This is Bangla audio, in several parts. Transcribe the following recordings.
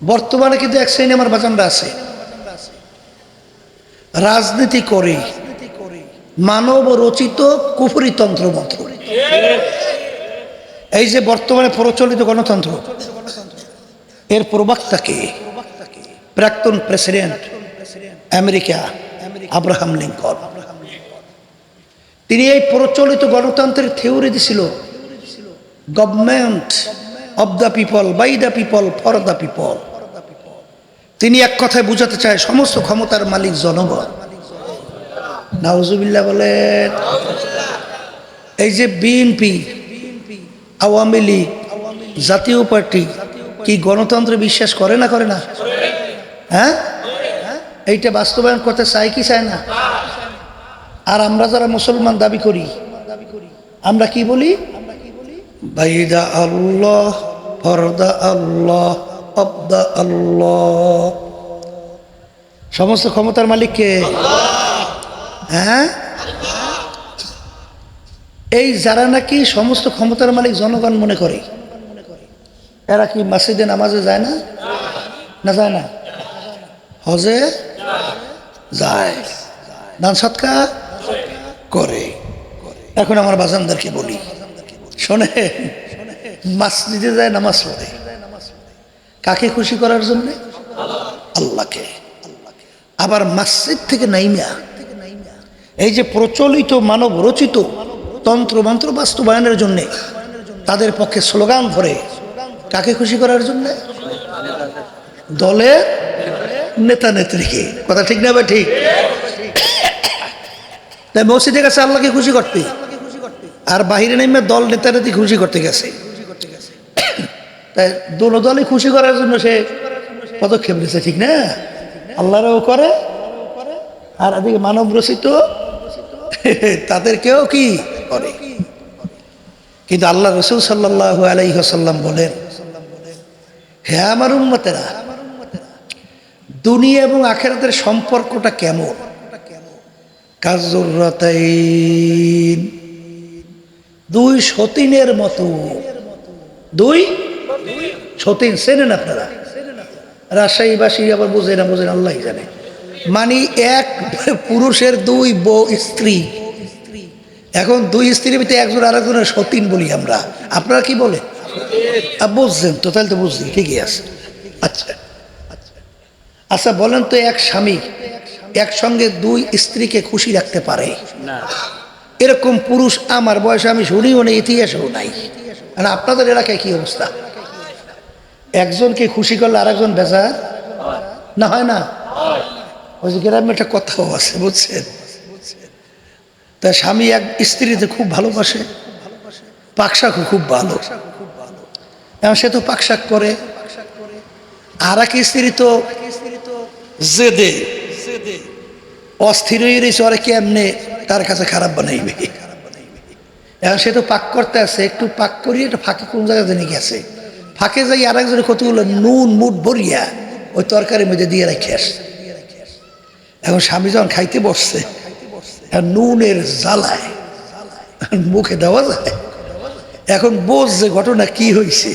বর্তমানে কিন্তু এক শ্রেণি আমার বাজানরা আছে। রাজনীতি করে মানব রচিত কুফুরি তন্ত্র মন্ত্র এই যে বর্তমানে প্রচলিত গণতন্ত্র, এর প্রবক্তাকে প্রাক্তন প্রেসিডেন্ট আমেরিকা আব্রাহাম লিঙ্কন। তিনি এই প্রচলিত গণতন্ত্রের থিওরি দিছিল, government of the people by the people for the people তিনি এক কথায় বুঝাতে চায়, সমস্ত ক্ষমতার মালিক জনগণ। নাউজুবিল্লাহ বলেন এই যে বিএনপি আওয়ামী লীগ, জাতীয় পার্টি, কি গণতন্ত্রে বিশ্বাস করে না করে না? হ্যাঁ? এইটা বাস্তবায়ন করতে চাই কি চায় না? আর আমরা যারা মুসলমান দাবি করি, আমরা কি বলি? বাইদা আল্লাহ, ফরদা আল্লাহ অবদা আল্লাহ। সমস্ত ক্ষমতার মালিককে? হ্যাঁ? এই যারা নাকি সমস্ত ক্ষমতার মালিক জনগণ মনে করে, এরা কি মসজিদে নামাজে যায় না? না যায় না? হজে যায়। দান সৎকা করে। এখন আমার বাজানদারকে বলি। শোনে, মসজিদে যায় নামাজ পড়ে। কাকে খুশি করার জন্য? আল্লাহকে। আবার মসজিদ থেকে নাইমিয়া। এই যে প্রচলিত মানব রচিত তন্ত্র মন্ত্র বাস্তবায়নের জন্য তাদের পক্ষে স্লোগান ধরে, কাকে খুশি করার জন্য? দলে নেতা নেত্রীকে। কথা ঠিক না বা ঠিক? তাই মসজিদে কাছে আল্লাহকে খুশি করতে। আর বাহিরে নেমে দল নেতা নেত্রী খুশি করতে গেছে। তাই দোনো দলই খুশি করার জন্য সে পদক্ষেপ নিয়েছে, ঠিক না? আল্লাহরাও করে, আর এদিকে মানব রচিত, তাদেরকেও কি করে? কিন্তু আল্লাহ রসুল সাল্লাহ আলাইসাল্লাম বলেন, হে আমার উন্মতেরা দুনিয়া এবং আখেরাতের সম্পর্কটা কেমন? কাজুরতাইন দুই সতীনের মতো। দুই? সতীন, চেনেন আপনারা? রাজশাহীবাসী আবার বোঝে না বোঝেন আল্লাহ জানে। মানে এক পুরুষের দুই বউ স্ত্রী। এখন দুই স্ত্রীর ভিতরে একজন আরেকজনের সতীন বলি আমরা। আপনারা কি বলে বুঝছেন তো, তাহলে তো বুঝলি ঠিকই আছে। আচ্ছা আচ্ছা। বলেন তো এক স্বামী একসঙ্গে দুই স্ত্রীকে খুশি রাখতে পারে? এরকম পুরুষ আমার বয়সে আমি শুনিও নেই, ইতিহাসেও নাই। আর আপনাদের এলাকায় কি অবস্থা? একজনকে খুশি করলে আরেকজন বেজার? না হয় না? ওই যে গ্রামে একটা কথাও আছে, বুঝছেন? তা স্বামী এক স্ত্রীতে খুব ভালোবাসে, পাকশাকও খুব ভালো। এখন সে তো পাকশাক করে। আর এক স্ত্রী তো জেদে জেদে। অস্থির হয়ে রয়েছে, ওরা কেমনে তার কাছে খারাপ বানাইবে? এখন সে তো পাক করতে আছে, একটু পাক করিয়ে একটা ফাঁকে কোন জায়গায় জানি গেছে। ফাঁকে যাই আর একজনের কতগুলো নুন, মুট ভরিয়া ওই তরকারির মধ্যে দিয়ে রেখে আসছে এখন স্বামী যখন খাইতে বসছে নুনের জ্বালায়, মুখে দেওয়া যায়। এখন বোঝ যে ঘটনা কি হয়েছে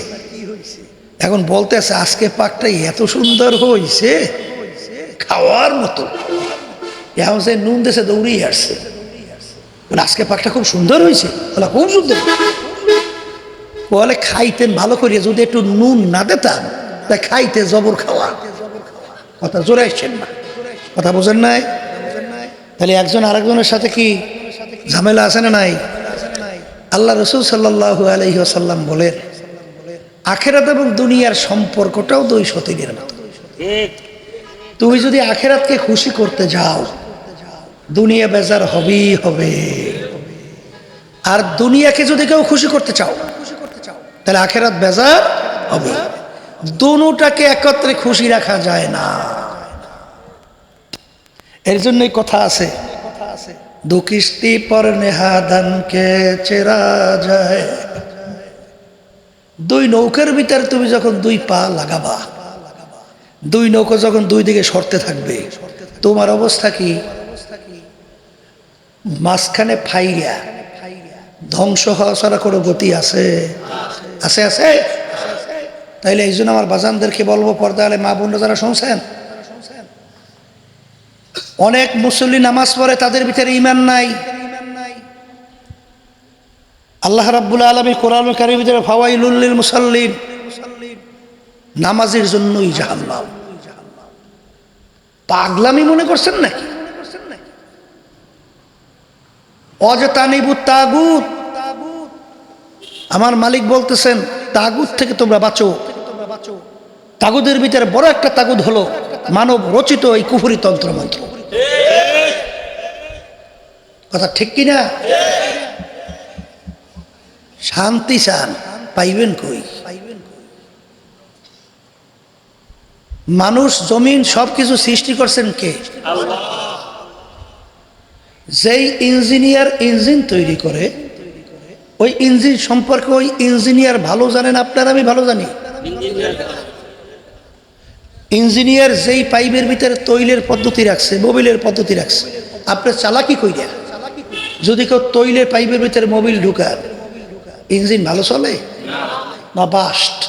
এখন বলতে আছে, আজকে পাকটা এত সুন্দর হয়েছে খাওয়ার মতো। এখন সে নুন দেশে দৌড়িয়ে আসছে। বলে আজকে পাকটা খুব সুন্দর হয়েছে। বলে খুব সুন্দর বলে খাইতেন ভালো করিয়া যদি একটু নুন না দিতাম তা খাইতে জবর খাওয়া। কথা জোরে আসছেন না। কথা বোঝেন নাই? তাহলে একজন আরেকজনের সাথে কি ঝামেলা আছে না নাই? আল্লাহ রসুল সাল্লাহ আলহিহাসাল্লাম বলেন আখেরাত এবং দুনিয়ার সম্পর্কটাও দুই সতীনের মতো। তুমি যদি আখেরাতকে খুশি করতে যাও দুনিয়া বেজার হবেই হবে। আর দুনিয়াকে যদি কেউ খুশি করতে চাও, তাহলে আখেরাত বেজার হবে। দুটাকে একত্রে খুশি রাখা যায় না। এর জন্যই কথা আছে, দু কিস্তি পর নেহাদানকে চেরা যায়। দুই নৌকার ভিতরে তুমি যখন দুই পা লাগাবা, দুই নৌকা যখন দুই দিকে সরতে থাকবে, তোমার অবস্থা কি? মাঝখানে ফাইয়া ধ্বংস হওয়া ছাড়া কোনো গতি আছে? আছে আছে। তাইলে এই জন্য আমার বাজানদেরকে বলব পর্দা আলে মা বোনরা যারা শুনছেন, অনেক মুসল্লি নামাজ পড়ে, তাদের ভিতরে ইমান নাই। আল্লাহ রাব্বুল আলমী কোরআন কারির ভিতরে ফাওয়াইলুল্লিল মুসাল্লিন, নামাজের জন্যই জাহান্নাম। পাগলামি মনে করছেন নাকি? অজতানিবু তাগুত। আমার মালিক বলতেছেন, তাগুত থেকে তোমরা বাঁচো। তাগুদের ভিতরে বড় একটা তাগুদ হলো মানব রচিত এই কুফুরি তন্ত্র মন্ত্র কথা ঠিক কিনা? শান্তি চান, পাইবেন কই? মানুষ জমিন সবকিছু সৃষ্টি করছেন কে? যেই ইঞ্জিনিয়ার ইঞ্জিন তৈরি করে ওই ইঞ্জিন সম্পর্কে ওই ইঞ্জিনিয়ার ভালো জানেন আপনার? আমি ভালো জানি। ইঞ্জিনিয়ার যেই পাইপের ভিতরে তৈলের পদ্ধতি রাখছে মোবিলের পদ্ধতি রাখছে আপনার চালাকি কইরা যদি কেউ তৈলের পাইপের ভিতরে মোবিল ঢুকার ইঞ্জিন ভালো চলে? না বাস্ট।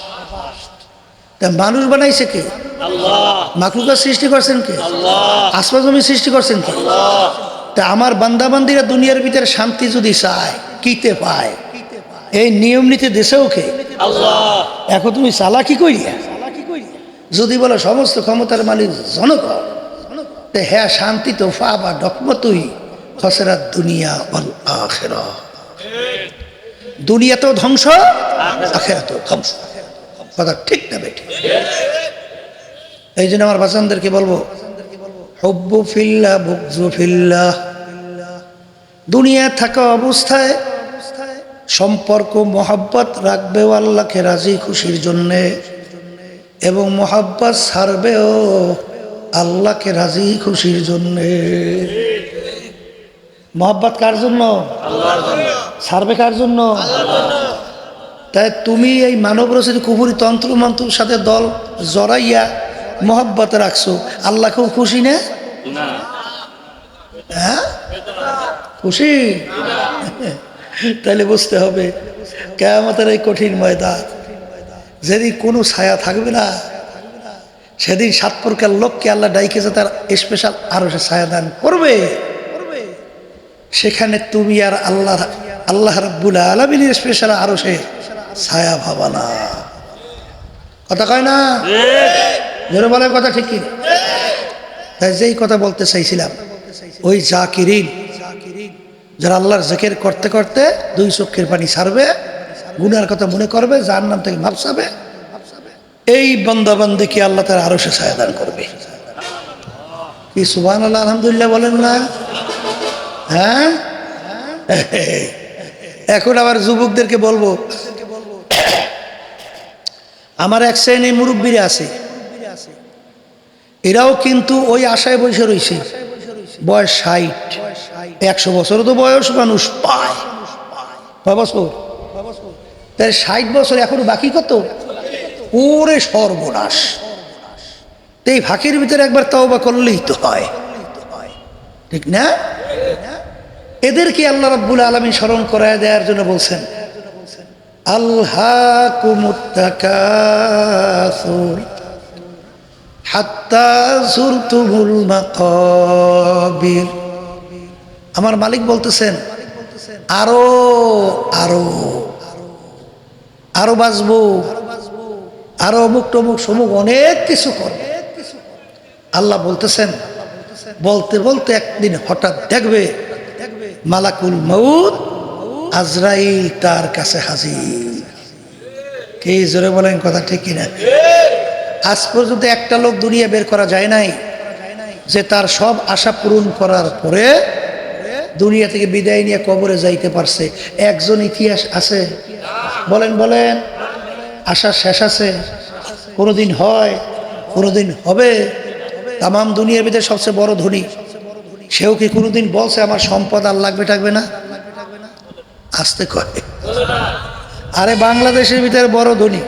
তা মানুষ বানাইছে কে? মাকলুকার সৃষ্টি করছেন কে? আসমা জমি সৃষ্টি করছেন কে? তা আমার বান্দাবান্দিরা দুনিয়ার ভিতরে শান্তি যদি চায় কিতে পায়? এই নিয়ম নীতি দেশেও কে? এখন তুমি চালাকি করিয়া যদি বলো সমস্ত ক্ষমতার মালিক জনগণ তে হ্যাঁ শান্তি তো ফা বা ডকমতুই খসেরা দুনিয়া আখেরা। দুনিয়াতেও ধ্বংস আখেরাতেও ধ্বংস। কথা ঠিক না বেটি এই জন্য আমার বাসানদেরকে বলব হব্বু ফিল্লা, বুকজু ফিল্লা। দুনিয়া থাকা অবস্থায় সম্পর্ক, মোহাব্বত রাখবেও আল্লাহকে রাজি খুশির জন্যে এবং মোহাব্বত ছাড়বেও আল্লাহকে রাজি খুশির জন্যে। মোহাব্বত কার জন্য? ছাড়বে কার জন্য? তাই তুমি এই মানব রচিত কুপুরি তন্ত্র মন্ত্রের সাথে দল জড়াইয়া মোহাব্বত রাখছো। আল্লাহ খুব খুশি না? হ্যাঁ? খুশি? তাহলে বুঝতে হবে কেমতের এই কঠিন ময়দান যেদিন কোনো ছায়া থাকবে না সেদিন সাত প্রকার লোককে আল্লাহ ডাইকেছে তার স্পেশাল আরও সে ছায়া দান করবে। সেখানে তুমি আর আল্লাহ আল্লাহ রাব্বুল আলমিনের স্পেশাল আরও সে ছায়া ভাবানা। কথা কয় না? জোরে বলে কথা ঠিক কি? তাই যেই কথা বলতে চাইছিলাম, ওই জাকিরিন, যারা আল্লাহর জেকের করতে করতে দুই চক্ষের পানি ছাড়বে, গুনার কথা মনে করবে যার নাম থেকে ভাবসাবে এই বন্দাবন্দিকে আল্লাহ তার আরও সে ছায়াদান করবে। কি সুবান আল্লাহ আলহামদুলিল্লাহ বলেন না? হ্যাঁ? এখন আবার যুবকদেরকে বলব, আমার এক শ্রেণি মুরব্বীরা আছে এরাও কিন্তু ওই আশায় বসে রয়েছে। বয়স ষাট। একশো বছরও তো বয়স মানুষ পায়। কয় বছর? তাই ষাট বছর এখনও বাকি কত? ওরে সর্বনাশ। এই ফাঁকির ভিতরে একবার তওবা করলেই তো হয়। ঠিক না? এদেরকে আল্লাহ রাব্বুল আলমী স্মরণ করায় দেওয়ার জন্য বলছেন আল্লাহ কুমুত্তাকাসুর আমার মালিক বলতেছেন, আরও আরও আরও বাঁচবো, আরও অমুক টমুক সমুক অনেক কিছু করবে। আল্লাহ বলতেছেন, বলতে বলতে একদিন হঠাৎ দেখবে মালাকুল মৌত আজরাইল তার কাছে হাজির। কে জোরে বলেন কথা ঠিক কিনা? আজ পর্যন্ত একটা লোক দুনিয়া বের করা যায় নাই যে তার সব আশা পূরণ করার পরে দুনিয়া থেকে বিদায় নিয়ে কবরে যাইতে পারছে। একজন ইতিহাস আছে? বলেন বলেন। আশা শেষ আছে? কোনোদিন হয়, কোনোদিন হবে। তাম দুনিয়ার ভিতরে সবচেয়ে বড় ধনী। সেও কি কোনোদিন বলছে, আমার সম্পদ আর লাগবে থাকবে না আসতে কয়। আরে বাংলাদেশের ভিতরে বড় ধনী।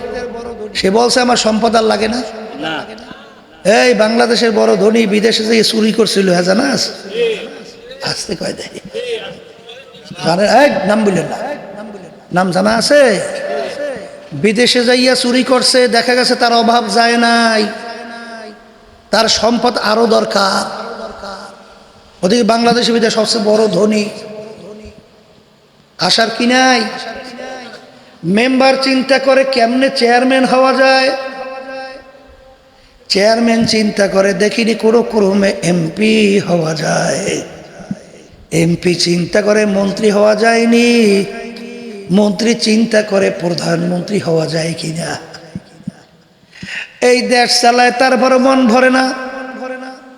সে বলছে আমার সম্পদ আর লাগে না। এই বাংলাদেশের বড় ধনী বিদেশে যে চুরি করছিল হ্যাঁ জানাস আসতে কয় দেয়। জানে এক নাম বললেন না। নাম জানা আছে? বিদেশে যাইয়া চুরি করছে দেখা গেছে তার অভাব যায় নাই। তার সম্পদ আরও দরকার। ওদিকে বাংলাদেশে বিদেশ সবচেয়ে বড় ধনী। আসার কি নাই? মেম্বার চিন্তা করে কেমনে চেয়ারম্যান হওয়া যায়? চেয়ারম্যান চিন্তা করে দেখিনি কোনো ক্রমে এমপি হওয়া যায়। এমপি চিন্তা করে মন্ত্রী হওয়া যায়নি। মন্ত্রী চিন্তা করে প্রধানমন্ত্রী হওয়া যায় কিনা? এই দেশ চালায় তারপর মন ভরে না।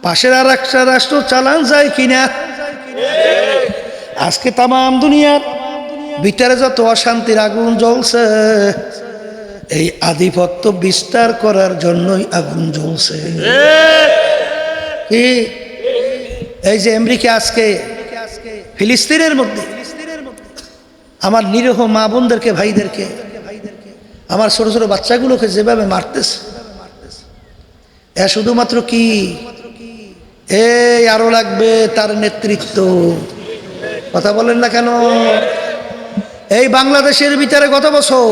পাশের আর একটা রাষ্ট্র চালান যায় কিনা? আজকে তাম দুনিয়ার ভিতরে যত অশান্তির আগুন জ্বলছে, এই আধিপত্য বিস্তার করার জন্যই আগুন জ্বলছে। এই যে আমেরিকা আজকে, ফিলিস্তিনের মধ্যে, আমার নিরীহ মা বোনদেরকে, ভাইদেরকে, আমার ছোট ছোট বাচ্চাগুলোকে যেভাবে মারতেছে, এ শুধুমাত্র কি? এই আরও লাগবে তার নেতৃত্ব। কথা বলেন না কেন? এই বাংলাদেশের ভিতরে গত বছর,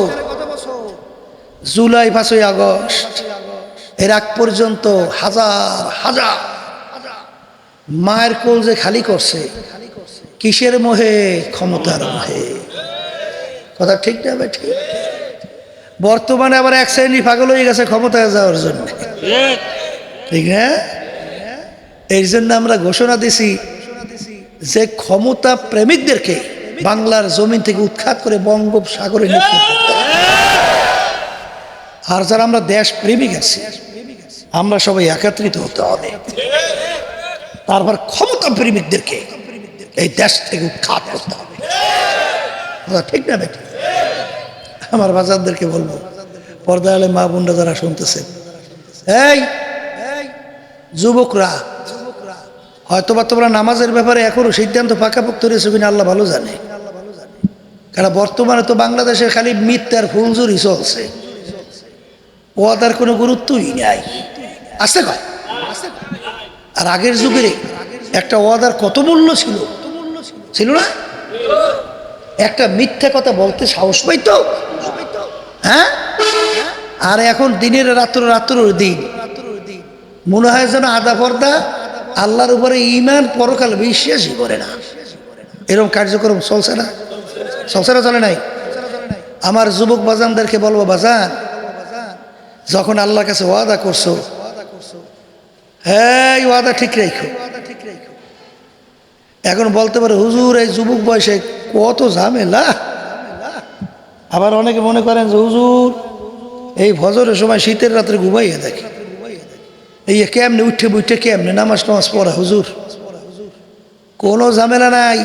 জুলাই পাঁচই আগস্ট, এর আগ পর্যন্ত হাজার হাজার মায়ের কোল যে খালি করছে, কিসের মোহে, ক্ষমতার মোহে। কথা ঠিক না ভাই, ঠিক। বর্তমানে আবার এক শ্রেণি পাগল হয়ে গেছে ক্ষমতায় যাওয়ার জন্য। ঠিক না? এই জন্য আমরা ঘোষণা দিছি যে ক্ষমতা প্রেমিকদেরকে বাংলার জমিন থেকে উৎখাত করে বঙ্গোপসাগরে আর যারা আমরা দেশ প্রেমিক আছি, আমরা সবাই একত্রিত হতে হবে। তারপর ক্ষমতা প্রেমিকদেরকে এই দেশ থেকে উৎখাত করতে হবে। ঠিক না বেটি? আমার বাজারদেরকে বলব পর্দা আলে মা বোনরা যারা শুনতেছেন এই যুবকরা, হয়তোবা তোমরা নামাজের ব্যাপারে এখনও সিদ্ধান্ত পাকাপোক্ত রয়েছে কিনা আল্লাহ ভালো জানে। কারণ বর্তমানে তো বাংলাদেশে খালি মিথ্যার ফুলজুরি চলছে। ওয়াদার কোনো গুরুত্বই নাই। আছে কয়? আর আগের যুগের একটা ওয়াদার কত মূল্য ছিল? ছিল না? একটা মিথ্যা কথা বলতে সাহস পাইতো? হ্যাঁ? আর এখন দিনের রাত্র রাত্র দিন। মনে হয় যেন আদা পর্দা আল্লাহর উপরে ইমান পরকাল বিশ্বাসই করে না। এরকম কার্যক্রম চলছে না? না চলে নাই। আমার যুবক বাজানদেরকে বলব, বাজান, যখন আল্লাহর কাছে ওয়াদা করছ হ্যাঁ ওয়াদা ঠিক রেখো। এখন বলতে পারে, হুজুর, এই যুবক বয়সে কত ঝামেলা। আবার অনেকে মনে করেন যে, হুজুর, এই ভজরের সময় শীতের রাত্রে ঘুমাইয়া দেখে। এই কেমনে উঠে বুঠে কেমনে নামাজ টামাজ পড়া, হুজুর। কোনো ঝামেলা নাই।